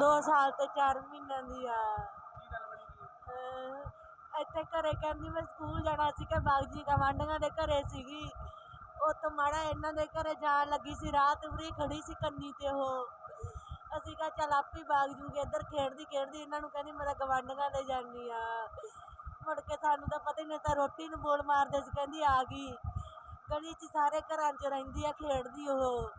2 ਸਾਲ ਤੇ 4 ਮਹੀਨਿਆਂ ਦੀ ਆ। ਕੀ ਗੱਲ ਬਣੀ ਸੀ ਅਹ ਇੱਥੇ ਘਰੇ ਕਹਿੰਦੀ ਮੈਂ ਸਕੂਲ ਜਾਣਾ ਸੀ ਕਿ ਬਾਗਜੀ ਗਵਾਂਢੀਆਂ ਦੇ ਘਰੇ ਸੀਗੀ। ਉਹ ਤੋਂ ਮਾੜਾ ਇਹਨਾਂ ਦੇ ਘਰੇ ਜਾਣ ਲੱਗੀ ਸੀ, ਰਾਤ ਉਰੀ ਖੜੀ ਸੀ ਕੰਨੀ ਤੇ ਉਹ। ਅਸੀਂ ਕਿਹਾ, ਚੱਲ ਆਪੇ ਬਾਗ ਜੂਗੇ, ਇੱਧਰ ਖੇਡਦੀ ਖੇਡਦੀ ਇਹਨਾਂ ਨੂੰ ਕਹਿੰਦੀ, ਮੈਂ ਤਾਂ ਗਵਾਂਢੀਆਂ ਦੇ ਜਾਨੀ ਆ। ਮੁੜ ਕੇ ਸਾਨੂੰ ਤਾਂ ਪਤਾ ਹੀ ਨਹੀਂ, ਤਾਂ ਰੋਟੀ ਨੂੰ ਬੋਲ ਮਾਰਦੇ ਸੀ, ਕਹਿੰਦੀ ਆ ਗਈ। ਗਲੀ 'ਚ ਸਾਰੇ ਘਰਾਂ 'ਚ ਰਹਿੰਦੀ ਆ, ਖੇਡਦੀ ਉਹ।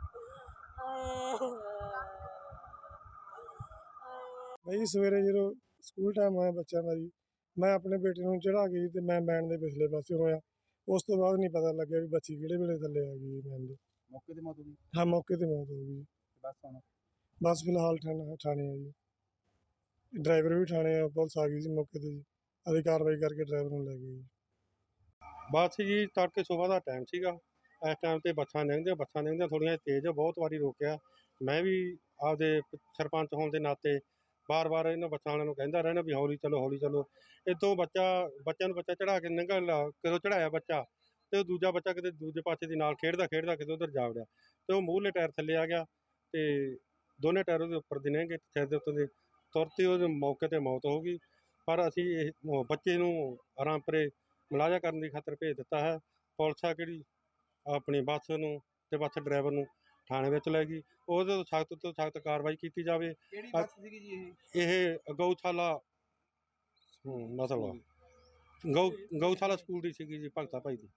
ਬਈ ਸਵੇਰੇ ਜਦੋਂ ਸਕੂਲ ਟਾਈਮ ਹੋਇਆ ਬੱਚਿਆਂ ਦਾ ਜੀ ਮੈਂ ਆਪਣੇ ਬੇਟੇ ਨੂੰ ਚੜਾ ਗਈ ਤੇ ਮੈਂ ਬੈਣ ਦੇ ਪਿਛਲੇ ਪਾਸੇ ਹੋਇਆ। ਉਸ ਤੋਂ ਬਾਅਦ ਨਹੀਂ ਪਤਾ ਲੱਗਿਆ ਵੀ ਬੱਚੀ ਕਿਹੜੇ ਵੇਲੇ ਥੱਲੇ ਆ ਗਈ ਦੇ। ਮੌਕੇ ਤੇ ਮੌਤ ਹੋ ਗਈ? ਹਾਂ ਮੌਕੇ ਤੇ ਮੌਤ ਹੋ ਗਈ ਬਸ ਹੁਣ? ਬਸ ਫਿਲਹਾਲ ਥਾਣਾ ਥਾਣੇ ਆ ਜੀ। ਡਰਾਈਵਰ ਵੀ ਥਾਣੇ ਆ ਪੁਲਿਸ ਆ ਗਈ ਸੀ ਮੌਕੇ ਤੇ ਜੀ। ਅਸੀਂ ਕਾਰਵਾਈ ਕਰਕੇ ਡਰਾਈਵਰ ਨੂੰ ਲੈ ਗਏ ਜੀ। ਬਸ ਜੀ ਤੜਕੇ ਸਵੇਰ ਦਾ ਟਾਈਮ ਸੀਗਾ। ਇਸ ਟਾਈਮ ਤੇ ਬੱਸਾਂ ਲੰਘਦੀਆਂ ਬੱਸਾਂ ਲੰਘਦੀਆਂ ਥੋੜ੍ਹੀਆਂ ਤੇਜ਼ ਆ, ਬਹੁਤ ਵਾਰੀ ਰੋਕਿਆ। ਮੈਂ ਵੀ ਆਪਦੇ ਸਰਪੰਚ ਹੋਣ ਦੇ ਨਾਤੇ ਬਾਰ-ਬਾਰ ਇਹਨਾਂ ਬੱਸਾਂ ਵਾਲਿਆਂ ਨੂੰ ਕਹਿੰਦਾ ਰਹਿਣਾ ਵੀ ਹੌਲੀ ਚਲੋ ਹੌਲੀ ਚਲੋ। ਇੱਥੋਂ ਬੱਚਾ, ਬੱਚਿਆਂ ਨੂੰ ਬੱਚਾ ਚੜਾ ਕੇ ਲੰਘਣ ਲਾ ਕਦੋਂ ਚੜਾਇਆ ਬੱਚਾ, ਤੇ ਦੂਜਾ ਬੱਚਾ ਕਿਤੇ ਦੂਜੇ ਪਾਸੇ ਦੀ ਨਾਲ ਖੇਡਦਾ ਖੇਡਦਾ ਕਿਤੇ ਉਧਰ ਜਾ ਵੜਿਆ। ਤੇ ਉਹ ਮੂਹਰਲੇ ਟਾਇਰ ਥੱਲੇ ਆ ਗਿਆ ਤੇ ਦੋਨੇ ਟਾਇਰ ਉਹਦੇ ਉੱਪਰ ਦੀ ਗਏ ਸਿਰ ਦੇ ਉੱਤੇ ਦੇ ਤੁਰਤ ਉਹਦੇ ਮੌਕੇ ਤੇ ਮੌਤ ਹੋ ਗਈ। ਪਰ ਅਸੀਂ ਇਹ ਬੱਚੇ ਨੂੰ ਆਰਾਮਪੁਰੇ ਮੁਲਾਜ਼ਾ ਕਰਨ ਦੀ ਖਾਤਰ ਭੇਜ ਦਿੱਤਾ ਹੈ। ਪੁਲਿਸ ਆ ਕਿਹੜੀ? ਆਪਣੀ ਬੱਸ ਨੂੰ ਤੇ ਬੱਸ ਡਰਾਈਵਰ ਨੂੰ। ਥਾਣੇ ਵਿੱਚ ਲੈ ਗਈ ਉਹਦੇ ਤੋਂ ਸਖਤ ਤੋਂ ਸਖਤ ਕਾਰਵਾਈ ਕੀਤੀ ਜਾਵੇ। ਕਿਹੜੀ ਬੱਸ ਬੱਸ ਸੀਗੀ ਜੀ ਇਹ? ਇਹ ਗਊਸ਼ਾਲਾ ਹੂੰ ਮਤਲਬ। ਗਊ ਗਊਸ਼ਾਲਾ ਸਕੂਲ ਦੀ ਸੀਗੀ ਜੀ ਭਗਤਾ ਭਾਈ ਦੀ।